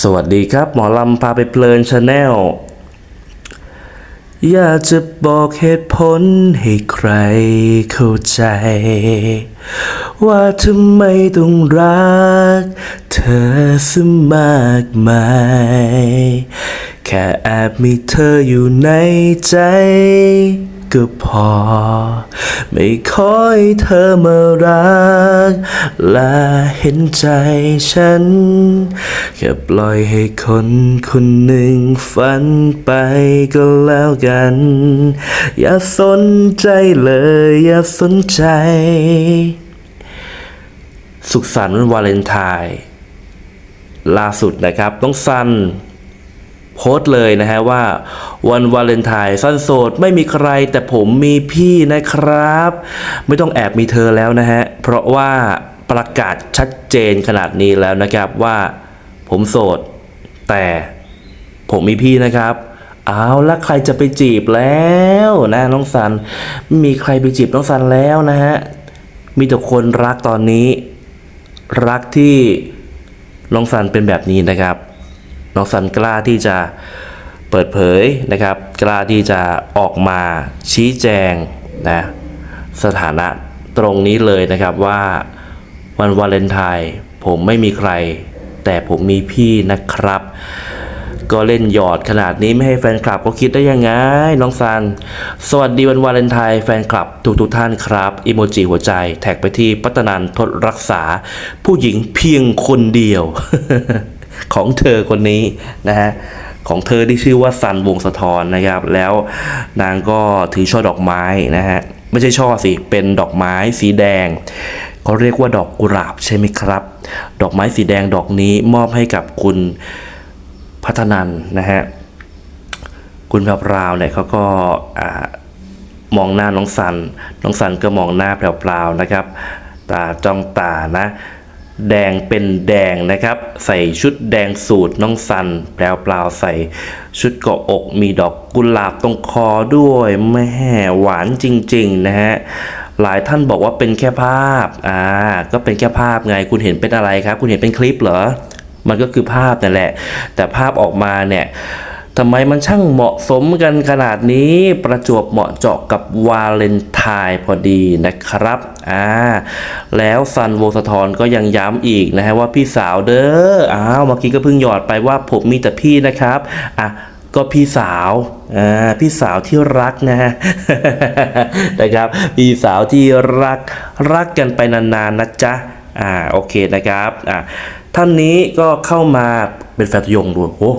สวัสดีครับ หมอลำพาไปเพลินชาแนลอยากจะบอกเหตุผลให้ใครเข้าใจ ว่าทำไมต้องรัก เธอสมากมาย แค่แอบมีเธออยู่ในใจ ก็พอ ไม่ขอให้เธอมารัก และเห็นใจฉัน แค่ปล่อยให้คนคนหนึ่งฝันไปก็แล้วกัน อย่าสนใจเลย อย่าสนใจ สุขสันต์วันวาเลนไทน์ล่าสุดนะครับ ต้องซัน โพสต์เลยนะฮะว่าวันวาเลนไทน์สั้นโสดไม่มีใครแต่ผมมีพี่นะครับ ไม่ต้องแอบมีเธอแล้วนะฮะ เพราะว่าประกาศชัดเจนขนาดนี้แล้วนะครับว่าผมโสด แต่ผมมีพี่นะครับเอาแล้วใครจะไปจีบแล้วนะน้องสันม่มีใครไปจีบน้องสันแล้วนะฮะมีแต่คนรักตอนนี้ รักที่น้องสันเป็นแบบนี้นะครับ น้องสันกล้าที่จะเปิดเผยนะครับ กล้าที่จะออกมาชี้แจงนะสถานะตรงนี้เลยนะครับว่าวันวาเลนไทน์ผมไม่มีใคร แต่ผมมีพี่นะครับ ก็เล่นหยอดขนาดนี้ไม่ให้แฟนคลับก็คิดได้ยังไงน้องซัน สวัสดีวันวาเลนไทน์แฟนคลับทุกทุกท่านครับอิโมจิหัวใจแท็กไปที่ปัตนันทดรักษา ผู้หญิงเพียงคนเดียว ของเธอคนนี้นะฮะของเธอที่ชื่อว่าซันวงสะทอนนะครับ แล้วนางก็ถือช่อดอกไม้นะฮะไม่ใช่ช่อสิเป็นดอกไม้สีแดงเขาเรียกว่าดอกกุหลาบใช่ไหมครับ ดอกไม้สีแดงดอกนี้มอบให้กับคุณพัฒนันนะฮะคุณแพรวพราวเนี่ยเขาก็มองหน้าน้องสัน น้องสันก็มองหน้าแพรวพราวนะครับ ตาจ้องตานะ แดงเป็นแดงนะครับ ใส่ชุดแดงสูตรน้องสันแพรวพราใส่ชุดเกาะอกมีดอกกุหลาบตรงคอด้วยแม่หวานจริง ๆ นะฮะหลายท่านบอกว่าเป็นแค่ภาพอ่าก็เป็นแค่ภาพไงคุณเห็นเป็นอะไรครับ คุณเห็นเป็นคลิปเหรอมันก็คือภาพนั่นแหละ แต่ภาพออกมาเนี่ย ทำไมมันช่างเหมาะสมกันขนาดนี้ประจวบเหมาะเจาะกับวาเลนไทน์พอดีนะครับอ่าแล้วซันโวสะทอนก็ยังย้ำอีกนะฮะว่าพี่สาวเด้ออ้าวเมื่อกี้ก็เพิ่งหยอดไปว่าผมมีแต่พี่นะครับอะก็พี่สาว อ่า พี่สาวที่รักนะฮะ นะครับ พี่สาวที่รัก รักกันไปนานๆนะจ๊ะ อ่า โอเคนะครับ อ่าท่านนี้ก็เข้ามาเป็นแฟนตัวยงด้วยโอ้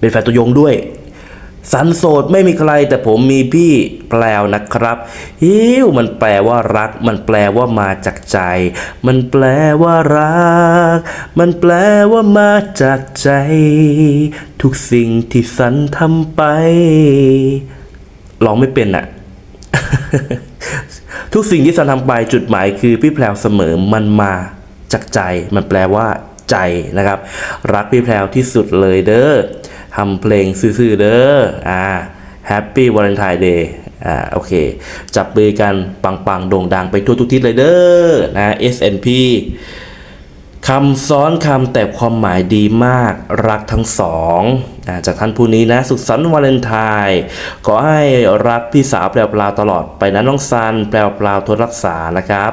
เป็นแฟนตัวยงด้วย สันโสดไม่มีใครแต่ผมมีพี่แปลวนะครับ ฮิวมันแปลว่ารัก มันแปลว่ามาจากใจ มันแปลว่ารัก มันแปลว่ามาจากใจ ทุกสิ่งที่สันทำไปร้องไม่เป็นอะทุกสิ่งที่สันทำไปจุดหมายคือพี่แพรวเสมอมันมาจากใจ มันแปลว่าใจนะครับ รักพี่แพรวที่สุดเลยเด้อ ทำเพลงซื่อๆเด้ออ่า Happy Valentine Day อ่าโอเค จับมือกันปังๆโด่งดังไปทั่วทุกทิศเลยเด้อนะ SNP คำซ้อนคำแต่ความหมายดีมากรักทั้งสองอาจากท่านผู้นี้นะ สุขสันต์วาเลนไทน์ขอให้รักพี่สาวแปลวปลาตลอดไปนะน้องซันแปลวปลาวทนรักษานะครับ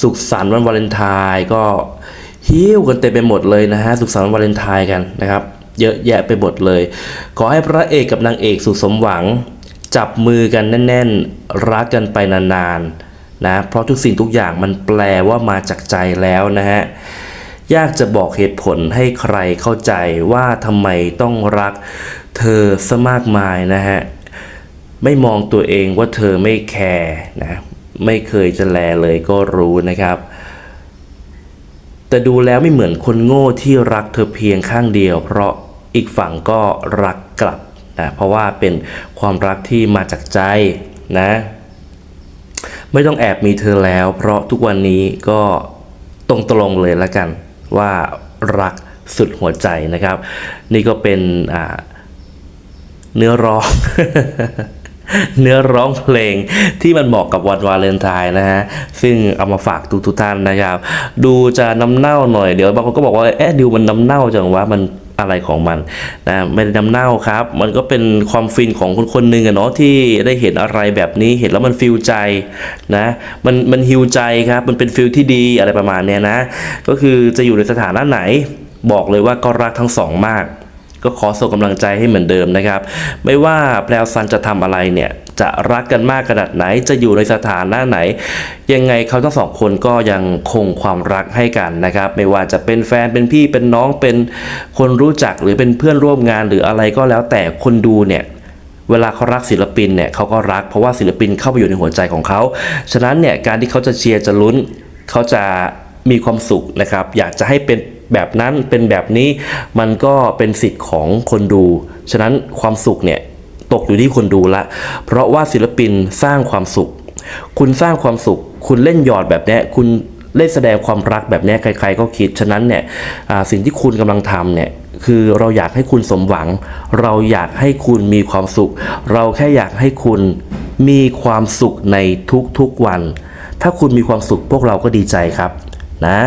สุขสันต์วันวาเลนไทน์ก็ฮิ้วกันเต็มไปหมดเลยนะฮะสุขสันต์วาเลนไทน์กันนะครับ เยอะแยะไปหมดเลย ขอให้พระเอกกับนางเอกสุขสมหวัง จับมือกันแน่นๆ รักกันไปนานๆนะเพราะทุกสิ่งทุกอย่างมันแปลว่ามาจากใจแล้วนะฮะยากจะบอกเหตุผลให้ใครเข้าใจว่าทำไมต้องรักเธอซะมากมายนะฮะไม่มองตัวเองว่าเธอไม่แคร์นะไม่เคยจะแลเลยก็รู้นะครับ แต่ดูแล้วไม่เหมือนคนโง่ที่รักเธอเพียงข้างเดียว เพราะ อีกฝั่งก็รักกลับนะเพราะว่าเป็นความรักที่มาจากใจนะไม่ต้องแอบมีเธอแล้ว เพราะทุกวันนี้ก็ตรงตรงเลยละกันว่ารักสุดหัวใจนะครับ นี่ก็เป็นเนื้อร้อง เนื้อร้องเพลงที่มันเหมาะกับวันวาเลนไทน์นะฮะ ซึ่งเอามาฝากทุกทุกท่านนะครับ ดูจะน้ำเน่าหน่อยเดี๋ยวบางคนก็บอกว่าเอ๊ะดิวมันน้ำเน่าจังวะมัน อะไรของมันนะไม่ได้น้ำเน่าครับ มันก็เป็นความฟินของคนคนหนึ่งอะเนาะที่ได้เห็นอะไรแบบนี้เห็นแล้วมันฟิลใจนะมันมันฮิวใจครับ มันเป็นฟิลที่ดีอะไรประมาณเนี้ยนะ ก็คือจะอยู่ในสถานะไหน บอกเลยว่าก็รักทั้งสองมาก ก็ขอส่งกำลังใจให้เหมือนเดิมนะครับ ไม่ว่าแพลวซันจะทำอะไรเนี่ย จะรักกันมากขนาดไหน จะอยู่ในสถานะไหน ยังไงเขาทั้งสองคนก็ยังคงความรักให้กันนะครับ ไม่ว่าจะเป็นแฟนเป็นพี่เป็นน้องเป็นคนรู้จักหรือเป็นเพื่อนร่วมงานหรืออะไรก็แล้วแต่คนดูเนี่ยเวลาเขารักศิลปินเนี่ยเขาก็รักเพราะว่าศิลปินเข้าไปอยู่ในหัวใจของเขา ฉะนั้นเนี่ยการที่เขาจะเชียร์จะลุ้น เขาจะมีความสุขนะครับ อยากจะให้เป็นแบบนั้นเป็นแบบนี้มันก็เป็นสิทธิ์ของคนดู ฉะนั้นความสุขเนี่ย ตกอยู่ที่คนดูละ เพราะว่าศิลปินสร้างความสุข คุณสร้างความสุข คุณเล่นหยอดแบบนี้คุณเล่นแสดงความรักแบบนี้ใคร ๆ ก็คิด ฉะนั้นเนี่ยสิ่งที่คุณกำลังทำเนี่ยคือเราอยากให้คุณสมหวัง เราอยากให้คุณมีความสุข เราแค่อยากให้คุณมีความสุขในทุกๆวัน ถ้าคุณมีความสุขพวกเราก็ดีใจครับ นะ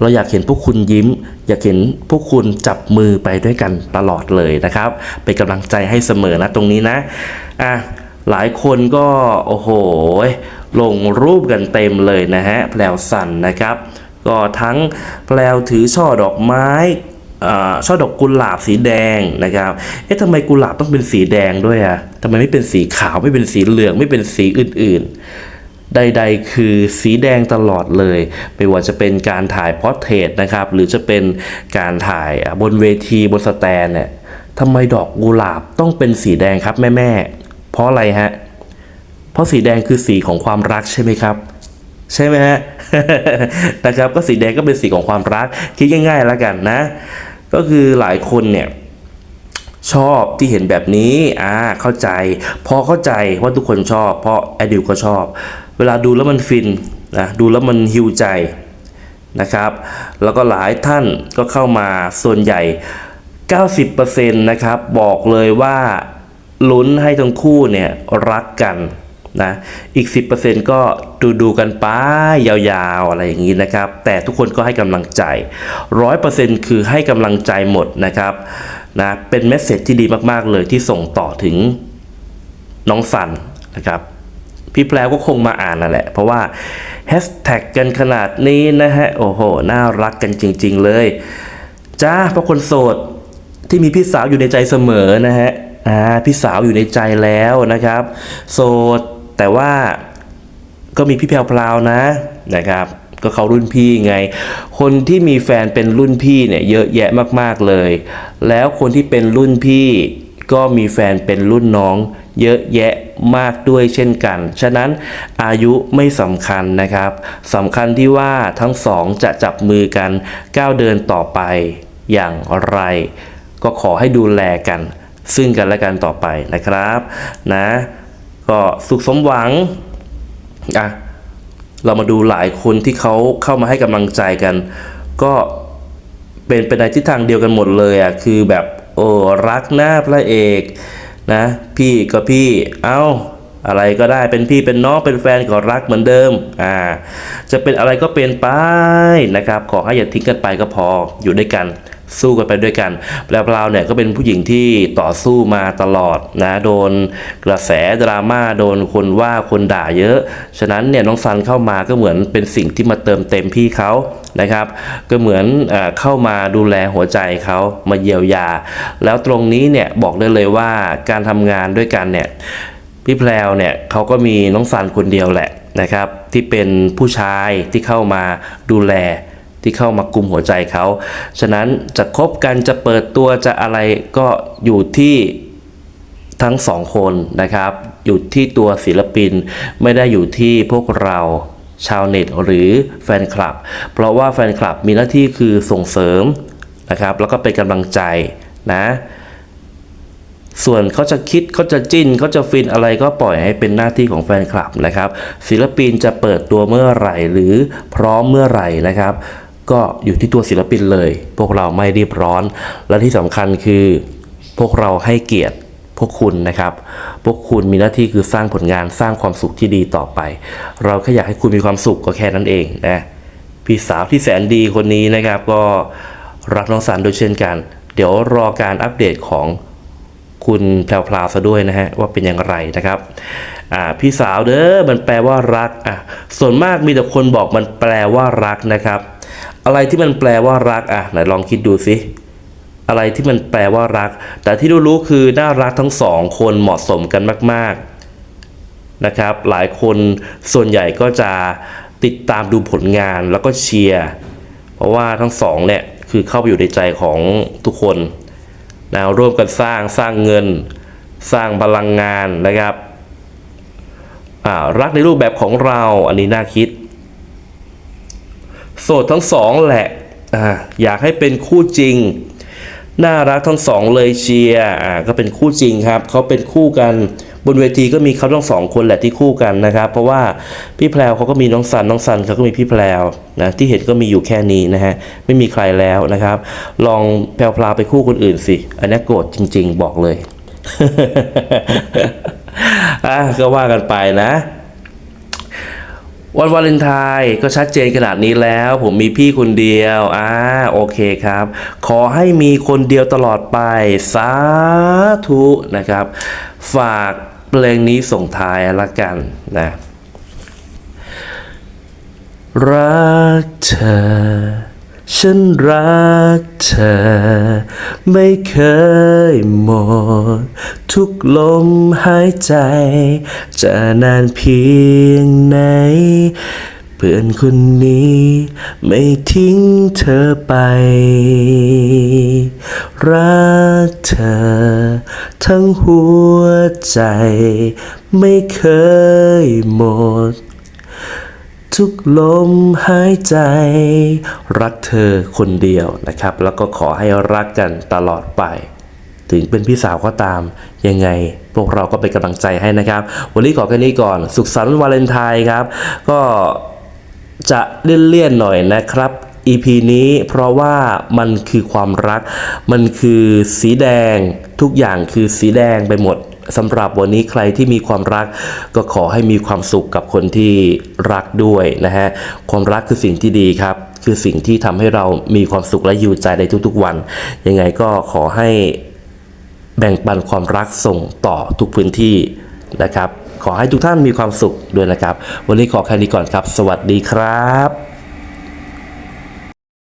เราอยากเห็นพวกคุณยิ้ม อยากเห็นพวกคุณจับมือไปด้วยกันตลอดเลยนะครับ เป็นกำลังใจให้เสมอนะตรงนี้นะอะหลายคนก็โอ้โหลงรูปกันเต็มเลยนะฮะแพลวสันนะครับ ก็ทั้งแปลวถือช่อดอกไม้อ่าช่อดอกกุหลาบสีแดงนะครับ เอ๊ะทำไมกุหลาบต้องเป็นสีแดงด้วยอะทำไมไม่เป็นสีขาวไม่เป็นสีเหลืองไม่เป็นสีอื่นๆ ใดๆ คือสีแดงตลอดเลย ไม่ว่าจะเป็นการถ่ายพอร์เทรตนะครับ หรือจะเป็นการถ่ายบนเวทีบนสแตนเนี่ยทำไมดอกกุหลาบต้องเป็นสีแดงครับแม่ๆเพราะอะไรฮะ เพราะสีแดงคือสีของความรักใช่ไหมครับ ใช่ไหมฮะนะครับก็สีแดงก็เป็นสีของความรักคิดง่ายๆแล้วกันนะ ก็คือหลายคนเนี่ยชอบที่เห็นแบบนี้ อ่า เข้าใจ พอเข้าใจว่าทุกคนชอบ เพราะแอดิวก็ชอบ เวลาดูแล้วมันฟินนะดูแล้วมันฮิวใจนะครับ แล้วก็หลายท่านก็เข้ามาส่วนใหญ่ 90%นะครับบอกเลยว่าลุ้นให้ทั้งคู่เนี่ยรักกันนะอีก 10%ก็ดูดูกันไปยาวๆอะไรอย่างนี้นะครับ แต่ทุกคนก็ให้กำลังใจ 100%คือให้กำลังใจหมดนะครับนะเป็นเมสเซจที่ดีมากๆเลยที่ส่งต่อถึงน้องสันนะครับ พี่แปลก็คงมาอ่านนั่นแหละ เพราะว่าแฮชแท็กกันขนาดนี้นะฮะ โอ้โห น่ารักกันจริง ๆ เลย จ้าเพราะคนโสดที่มีพี่สาวอยู่ในใจเสมอนะฮะอ่าพี่สาวอยู่ในใจแล้วนะครับ โสดแต่ว่าก็มีพี่แพรวพราวนะนะครับก็เขารุ่นพี่ไง คนที่มีแฟนเป็นรุ่นพี่เนี่ยเยอะแยะมากๆเลย แล้วคนที่เป็นรุ่นพี่ก็มีแฟนเป็นรุ่นน้อง เยอะแยะ มากด้วยเช่นกัน ฉะนั้นอายุไม่สำคัญนะครับสำคัญที่ว่าทั้งสองจะจับมือกันก้าวเดินต่อไปอย่างไร ก็ขอให้ดูแลกัน ซึ่งกันและกันต่อไปนะครับนะก็สุขสมหวังอะเรามาดูหลายคนที่เขาเข้ามาให้กำลังใจกัน ก็เป็นไปในทิศทางเดียวกันหมดเลยอะคือแบบโอ้รักหน้าพระเอก นะ พี่ก็พี่เอ้าอะไรก็ได้เป็นพี่เป็นน้องเป็นแฟนก็รักเหมือนเดิมอ่าจะเป็นอะไรก็เป็นไปนะครับ ขอให้อย่าทิ้งกันไปก็พออยู่ด้วยกัน สู้กันไปด้วยกันแปลเปล่าเนี่ยก็เป็นผู้หญิงที่ต่อสู้มาตลอดนะโดนกระแสดราม่าโดนคนว่าคนด่าเยอะ ฉะนั้นเนี่ยน้องซันเข้ามาก็เหมือนเป็นสิ่งที่มาเติมเต็มพี่เขานะครับ ก็เหมือนเอเข้ามาดูแลหัวใจเขามาเยียวยา แล้วตรงนี้เนี่ยบอกได้เลยว่าการทำงานด้วยกันเนี่ยพี่แพรวเนี่ยเขาก็มีน้องซันคนเดียวแหละนะครับ ที่เป็นผู้ชายที่เข้ามาดูแล ที่เข้ามากุมหัวใจเขา ฉะนั้นจะคบกันจะเปิดตัวจะอะไรก็อยู่ที่ทั้งสองคนนะครับ อยู่ที่ตัวศิลปินไม่ได้อยู่ที่พวกเราชาวเน็ตหรือแฟนคลับ เพราะว่าแฟนคลับมีหน้าที่คือส่งเสริมนะครับ แล้วก็เป็นกำลังใจนะ ส่วนเขาจะคิดเขาจะจิ้นเขาจะฟินอะไรก็ปล่อยให้เป็นหน้าที่ของแฟนคลับนะครับ ศิลปินจะเปิดตัวเมื่อไหร่หรือพร้อมเมื่อไหร่นะครับ ก็อยู่ที่ตัวศิลปินเลย พวกเราไม่รีบร้อน และที่สำคัญคือ พวกเราให้เกียรติพวกคุณนะครับ พวกคุณมีหน้าที่คือสร้างผลงานสร้างความสุขที่ดีต่อไป เราแค่อยากให้คุณมีความสุขก็แค่นั้นเองนะ พี่สาวที่แสนดีคนนี้นะครับ ก็รักน้องสันโดยเช่นกัน เดี๋ยวรอการอัปเดตของคุณแพรวพราวซะด้วยนะฮะว่าเป็นอย่างไรนะครับอ่าพี่สาวเด้อมันแปลว่ารักอะส่วนมากมีแต่คนบอกมันแปลว่ารักนะครับ อะไรที่มันแปลว่ารักอะไหนลองคิดดูสิอะไรที่มันแปลว่ารัก แต่ที่รู้ๆคือน่ารักทั้งสองคนเหมาะสมกันมาก ๆนะครับ หลายคนส่วนใหญ่ก็จะติดตามดูผลงานแล้วก็เชียร์เพราะว่าทั้งสองเนี่ยคือเข้าไปอยู่ในใจของทุกคนนะร่วมกันสร้างสร้างเงิน สร้างพลังงานนะครับรักในรูปแบบของเราอันนี้น่าคิด โสดทั้งสองแหละออยากให้เป็นคู่จริง น่ารักทั้งสองเลยเชียร์ก็เป็นคู่จริงครับเขาเป็นคู่กันบนเวทีก็มีเขาทั้งสองคนแหละที่คู่กันนะครับ เพราะว่าพี่แพรวเขาก็มีน้องซันน้องซันเขาก็มีพี่แพรวนะที่เห็นก็มีอยู่แค่นี้นะฮะไม่มีใครแล้วนะครับ ลองแพรวพาวไปคู่คนอื่นสิอันนี้โกรธจริง ๆ บอกเลยอะก็ว่ากันไปนะ วันวาเลนไทน์ก็ชัดเจนขนาดนี้แล้ว ผมมีพี่คนเดียวอ่าโอเคครับ ขอให้มีคนเดียวตลอดไป สาธุนะครับ ฝากเพลงนี้ส่งท้ายละกันนะ รักเธอ ฉันรัก เธอ ไม่เคยหมด ทุกลมหายใจ จะนานเพียงไหน เพื่อนคนนี้ ไม่ทิ้งเธอไป รักเธอ ทั้งหัวใจ ไม่เคยหมด ทุกลมหายใจ รักเธอคนเดียวนะครับ แล้วก็ขอให้รักกันตลอดไป ถึงเป็นพี่สาวก็ตามยังไงพวกเราก็เป็นกำลังใจให้นะครับ วันนี้ขอแค่นี้ก่อน สุขสันต์วาเลนไทน์ครับ ก็จะเลี่ยนๆหน่อยนะครับ EP นี้เพราะว่ามันคือความรัก มันคือสีแดง ทุกอย่างคือสีแดงไปหมด สำหรับวันนี้ใครที่มีความรักก็ขอให้มีความสุขกับคนที่รักด้วยนะฮะความรักคือสิ่งที่ดีครับ คือสิ่งที่ทำให้เรามีความสุขและอยู่ใจในทุกๆวัน ยังไงก็ขอให้แบ่งปันความรักส่งต่อทุกพื้นที่นะครับ ขอให้ทุกท่านมีความสุขด้วยนะครับ วันนี้ขอแค่นี้ก่อนครับ สวัสดีครับ